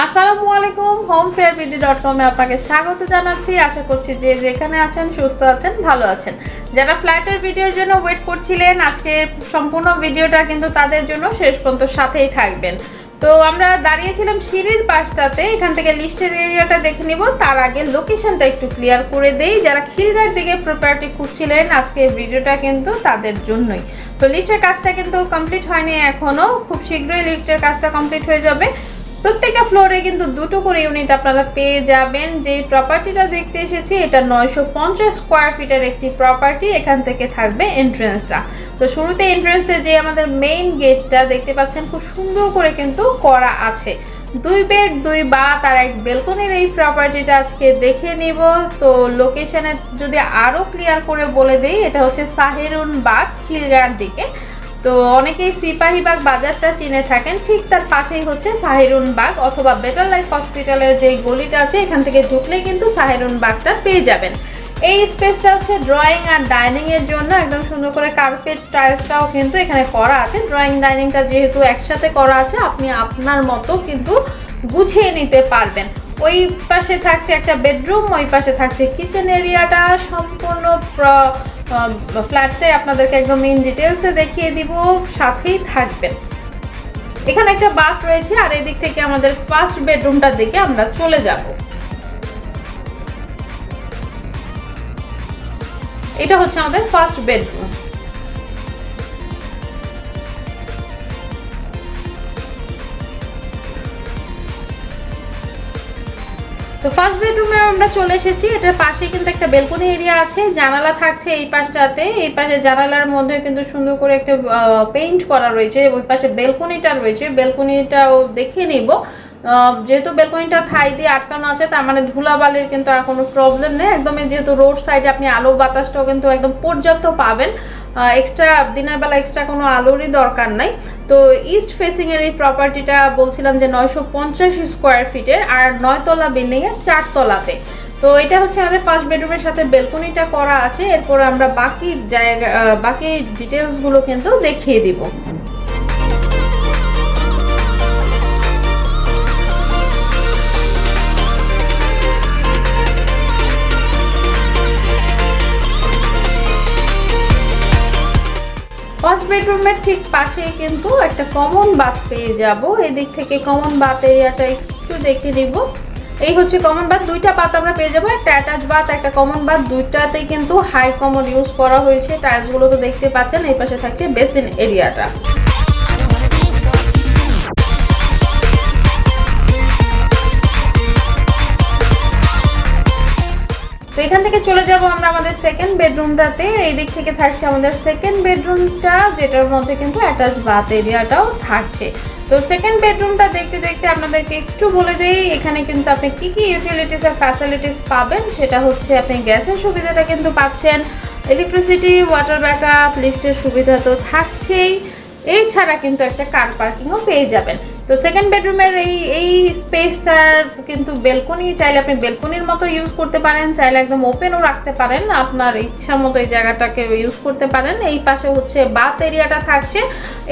আসসালামু আলাইকুম home fair BD dot কমে আপনাকে স্বাগত জানাচ্ছি। আশা করছি যে যেখানে আছেন, সুস্থ আছেন, ভালো আছেন। যারা ফ্ল্যাটের ভিডিওর জন্য ওয়েট করছিলেন, আজকে সম্পূর্ণ ভিডিওটা কিন্তু তাদের জন্য শেষ পর্যন্ত সাথেই থাকবেন। তো আমরা দাঁড়িয়েছিলাম সিঁড়ির পাশটাতে, এখান থেকে লিফটের এরিয়াটা দেখে নিব। তার আগে লোকেশনটা একটু ক্লিয়ার করে দেই। যারা খিলগার দিকে প্রপার্টি খুঁজছিলেন আজকে ভিডিওটা কিন্তু তাদের জন্যই। তো লিফটের কাজটা কিন্তু কমপ্লিট হয়নি এখনও খুব শীঘ্রই লিফটের কাজটা কমপ্লিট হয়ে যাবে। প্রত্যেকটা ফ্লোরে কিন্তু দুটো করে ইউনিট আপনারা পেয়ে যাবেন। যে প্রপার্টিটা দেখতে এসেছি, এটা নয়শো পঞ্চাশ স্কোয়ার ফিটের একটি প্রপার্টি এখান থেকে থাকবে এন্ট্রেন্সটা তো শুরুতে এন্ট্রেন্সে যে আমাদের মেইন গেটটা দেখতে পাচ্ছেন, খুব সুন্দর করে কিন্তু করা আছে। দুই বেড দুই বা তার এক বেলকনির এই প্রপার্টিটা আজকে দেখে নিব। তো লোকেশনে যদি আরও ক্লিয়ার করে বলে দিই, এটা হচ্ছে সাহেরুন বাগ খিলগার দিকে। তো অনেকেই সিপাহীবাগ বাজারটা চিনে থাকেন। ঠিক তার পাশেই হচ্ছে সাহেরুন বাগ অথবা বেটার লাইফ হসপিটালের যে গলিটা আছে, এখান থেকে ঢুকলেই কিন্তু সাহেরুন বাগটা পেয়ে যাবেন। এই স্পেসটা হচ্ছে ড্রয়িং আর ডাইনিং এর জন্য, একদম সুন্দর করে কার্পেট টাইলসটাও কিন্তু এখানে করা আছে। ড্রয়িং ডাইনিংটা যেহেতু একসাথে করা আছে, আপনি আপনার মতো কিন্তু গুছিয়ে নিতে পারবেন। ওই পাশে থাকছে একটা বেডরুম ওই পাশে থাকছে কিচেন এরিয়াটা সম্পূর্ণ প্র- ফ্ল্যাটে আপনাদেরকে একদম ইন ডিটেলসে দেখিয়ে দিব, সাথেই থাকবেন। এখানে একটা বাথ রয়েছে, আর এদিক থেকে আমাদের ফার্স্ট বেডরুমটা দেখে আমরা চলে যাব। এটা হচ্ছে আমাদের ফার্স্ট বেডরুম তো ফার্স্ট বেডরুমে আমরা চলে এসেছি। এটার পাশে কিন্তু একটা বেলকনি এরিয়া আছে। জানালা থাকছে এই পাশটাতে। এই পাশে জানালার মধ্যে কিন্তু সুন্দর করে একটা পেইন্ট করা রয়েছে। ওই পাশে বেলকনিটা রয়েছে। বেলকনিটাও দেখে নিব। যেহেতু বেলকনিটা থাই দিয়ে আটকানো আছে, তার মানে ধুলাবালির কিন্তু আর কোনো প্রবলেম নেই। একদমই যেহেতু রোড সাইডে আপনি আলো বাতাসটাও কিন্তু একদম পর্যাপ্ত পাবেন। এক্সট্রা দিনের বেলা এক্সট্রা কোনো আলোরই দরকার নাই। তো ইস্ট ফেসিংয়ের এই প্রপার্টিটা বলছিলাম যে নয়শো পঞ্চাশ স্কোয়ার ফিটের আর নয়তলা বিল্ডিং এর চারতলাতে তো এটা হচ্ছে আমাদের ফার্স্ট বেডরুমের সাথে বেলকনিটা করা আছে। এরপর আমরা বাকি জায়গা বাকি ডিটেলসগুলো কিন্তু দেখিয়ে দিব। ফার্স্ট বেডরুমের ঠিক পাশেই কিন্তু একটা কমন বাথ পেয়ে যাব। এদিক থেকে কমন বাথ এরিয়াটা একটু দেখে নিব। এই হচ্ছে কমন বাথ দুইটা বাথ আমরা পেয়ে যাব। একটা অ্যাটাচ বাথ একটা কমন বাথ দুইটাতেই কিন্তু হাই কমন ইউজ করা হয়েছে। টাইলসগুলো তো দেখতে পাচ্ছেন, এই পাশে থাকছে বেসিন এরিয়াটা এখান থেকে চলে যাব আমরা আমাদের সেকেন্ড বেডরুমটাতে এই দিক থেকে থাকছে আমাদের সেকেন্ড বেডরুমটা যেটার মধ্যে কিন্তু অ্যাটাচ বাথ এরিয়াটাও থাকছে। তো সেকেন্ড বেডরুমটা দেখতে দেখতে আপনাদেরকে একটু বলে দেই, এখানে কিন্তু আপনি কি কি ইউটিলিটিস আর ফ্যাসিলিটিস পাবেন, সেটা হচ্ছে আপনি গ্যাসের সুবিধাটা কিন্তু পাচ্ছেন ইলেকট্রিসিটি ওয়াটার ব্যাকআপ লিফটের সুবিধা তো থাকছেই। এছাড়া কিন্তু একটা কার পার্কিংও পেয়ে যাবেন। তো সেকেন্ড বেডরুমের এই এই স্পেসটার কিন্তু বেলকনি চাইলে আপনি বেলকনির মতো ইউজ করতে পারেন, চাইলে একদম ওপেনও রাখতে পারেন। আপনার ইচ্ছা মতো এই জায়গাটাকে ইউজ করতে পারেন। এই পাশে হচ্ছে বাথ এরিয়াটা থাকছে।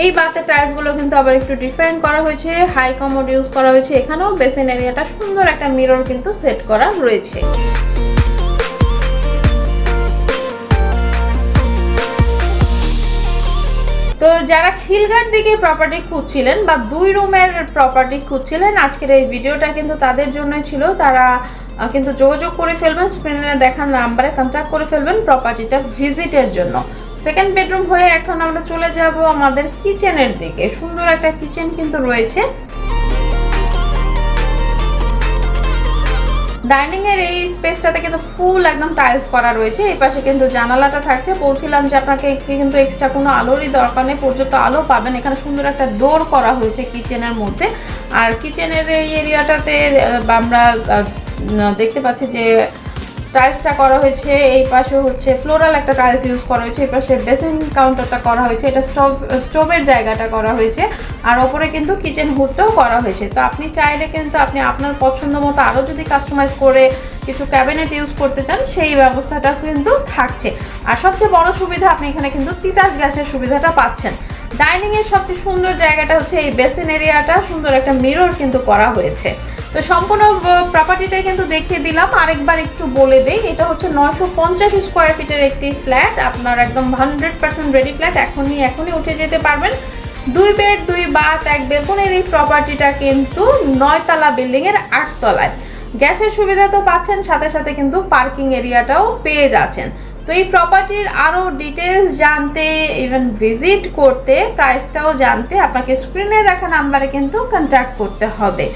এই বাথের টাইলসগুলো কিন্তু আবার একটু ডিফারেন্ট করা হয়েছে। হাই কমোড ইউজ করা হয়েছে। এখানেও বেসিন এরিয়াটা সুন্দর একটা মিরর কিন্তু সেট করা রয়েছে। যারা খিলগার দিকে প্রপার্টি খুঁজছিলেন বা দুই রুমের প্রপার্টি খুঁজছিলেন, আজকের এই ভিডিওটা কিন্তু তাদের জন্যই ছিল। তারা কিন্তু যোগাযোগ করে ফেলবেন স্ক্রিনে দেখার নাম্বারে কন্ট্যাক্ট করে ফেলবেন প্রপার্টিটা ভিজিটের জন্য। সেকেন্ড বেডরুম হয়ে এখন আমরা চলে যাব আমাদের কিচেনের দিকে। সুন্দর একটা কিচেন কিন্তু রয়েছে। ডাইনিং এর এই স্পেসটাতে কিন্তু ফুল একদম টাইলস করা রয়েছে। এই পাশে কিন্তু জানালাটা থাকছে। বলছিলাম যে আপনাকে কিন্তু এক্সট্রা কোনো আলোরই দরকার নেই। পর্যন্ত আলো পাবেন। এখানে সুন্দর একটা ডোর করা হয়েছে কিচেনের মধ্যে। আর কিচেনের এই এরিয়াটাতে আমরা দেখতে পাচ্ছি যে টাইলসটা করা হয়েছে, এই পাশে হচ্ছে ফ্লোরাল একটা টাইলস ইউজ করা হয়েছে, এই পাশে বেসিন কাউন্টারটা করা হয়েছে, এটা স্টোভ, স্টোভের জায়গাটা করা হয়েছে, আর ওপরে কিন্তু কিচেন হুডটাও করা হয়েছে। তো আপনি চাইলে কিন্তু আপনি আপনার পছন্দ মতো আরও যদি কাস্টমাইজ করে কিছু ক্যাবিনেট ইউজ করতে চান, সেই ব্যবস্থাটা কিন্তু থাকছে। আর সবচেয়ে বড় সুবিধা, আপনি এখানে কিন্তু তিতাস গ্যাসের সুবিধাটা পাচ্ছেন। ডাইনিংয়ের সবচেয়ে সুন্দর জায়গাটা হচ্ছে এই বেসিন এরিয়াটা, সুন্দর একটা মিরর কিন্তু করা হয়েছে। তো সম্পূর্ণ প্রপার্টিটাই কিন্তু দেখিয়ে দিলাম। আরেকবার একটু বলে দেই, এটা হচ্ছে নয়শো পঞ্চাশ স্কোয়ার ফিটের একটি ফ্ল্যাট আপনার একদম হান্ড্রেড পার্সেন্ট রেডি ফ্ল্যাট এখনই এখনই উঠে যেতে পারবেন। দুই বেড দুই বাথ এক বেলকনের এই প্রপার্টিটা কিন্তু নয়তলা বিল্ডিং এর আটতলায়। গ্যাসের সুবিধা তো পাচ্ছেন, সাথে সাথে কিন্তু পার্কিং এরিয়াটাও পেয়ে যাচ্ছেন। তো এই প্রপার্টির আরও ডিটেলস জানতে ইভেন ভিজিট করতে প্রাইসটাও জানতে আপনাকে স্ক্রিনে দেখা নাম্বারে কিন্তু কন্ট্যাক্ট করতে হবে।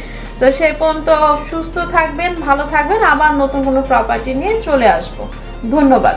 তো সেই পর্যন্ত সুস্থ থাকবেন, ভালো থাকবেন। আবার নতুন কোনো প্রপার্টি নিয়ে চলে আসব। ধন্যবাদ।